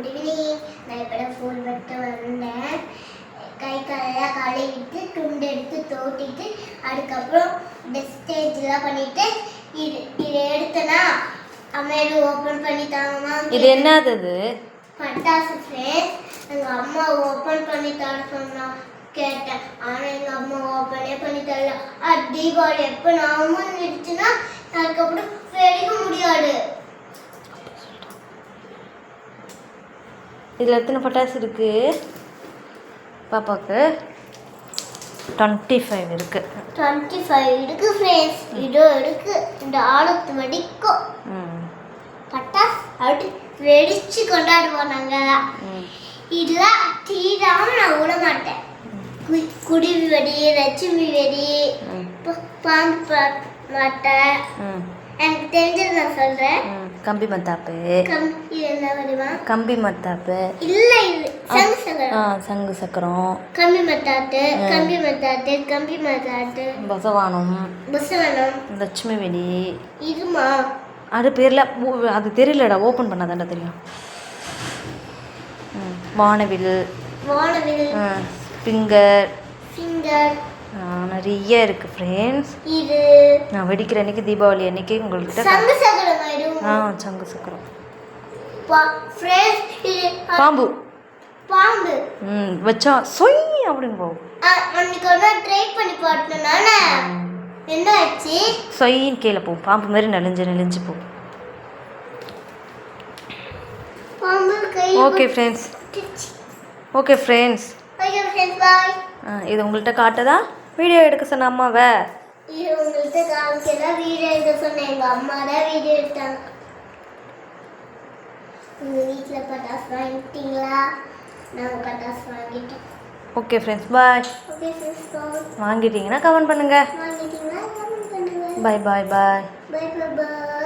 Good evening நான் இப்போ phone விட்டு வந்தேன். கை காலெல்லாம் கழுவிட்டு துண்டு எடுத்து தோட்டிட்டு அதுக்கப்புறம் டெஸ்டேஜ்லாம் பண்ணிட்டு இது இதை எடுத்தனா அம்மையில ஓப்பன் பண்ணி தாங்கம்மா. இது என்னது இது? பட்டாசு ஃப்ரெண்ட்ஸ் எங்கள் அம்மா ஓப்பன் பண்ணி தர சொன்னா கேட்டேன். ஆனால் எங்கள் அம்மா ஓப்பனே பண்ணி தரல. அது தீபாவளி எப்போ நாமும் இருந்துச்சுன்னா அதுக்கப்புறம் இதில் எத்தனை பட்டாசு இருக்கு? பாப்பாவுக்கு டுவெண்ட்டி ஃபைவ் இருக்கு. டுவெண்ட்டி ஃபைவ் இருக்கு ஃப்ரெண்ட்ஸ் இதோ இருக்கு. இந்த ஆழத்து வெடிக்கும். ம். பட்டாசு அப்படி வெடிச்சு கொண்டாடுவோம் நாங்கள் இதெல்லாம் தீராம நான் விட மாட்டேன். கு- குருவி வெடி லட்சுமி வெடி பாம்பு மாட்டேன். எனக்கு தெரிஞ்சது நான் சொல்றேன். கம்பி மத்தாப்பு. கம்பி மத்தாப்பு. இல்ல ஆ சங்கு சக்கரம். கம்பி மத்தாத்து கம்பி மத்தாத்து கம்பி மத்தாத்து பசவானம். புசவனம். லட்சுமி வெடி இதுமா? அது பேரில் அது தெரியலடா ஓப்பன் பண்ணாதான்டா தெரியும். வானவில். வானவில். ஃபிங்கர். ஃபிங்கர். நிறைய இருக்குது ஃப்ரெண்ட்ஸ் இது. நான் வெடிக்கிற அன்னைக்கு தீபாவளி அன்னைக்கு உங்கள்கிட்ட சங்கு ஆயிடும். ஆ சங்கு சக்கரம். பாம்பு. பாம்பு. ம் வச்சா சொய் அப்படின்னு போகும். அ- அன்னைக்கு ஒரு ட்ரை பண்ணி பார்த்தனால என்ன ஆச்சு? சொயின்னு கீழே போகும். பாம்பு மாதிரி நெளிஞ்சு நெளிஞ்சு போகும். பாம்பு கை ஓகே ஃப்ரெண்ட்ஸ் ஓகே ஃப்ரெண்ட்ஸ் இது உங்கள்கிட்ட காட்டுதா? வீடியோ எடுக்க சொன்ன அம்மாவை. இது உங்கள்கிட்ட காமிக்கலாம் வீடியோ எடுக்க சொன்னேன். எங்கள் அம்மா தான் வீடியோ எடுத்தாங்க. உங்கள் வீட்டில் பட்டாசு வாங்கிட்டீங்களா? நாங்கள் பட்டாசு வாங்கிட்டோம் okay friends bye okay friends வாங்கிட்டீங்கன்னா comment பண்ணுங்கள் வாங்கிட்டீங்களா? கமெண்ட் பண்ணுங்க. பாய் பாய் பாய் பை பை பாய்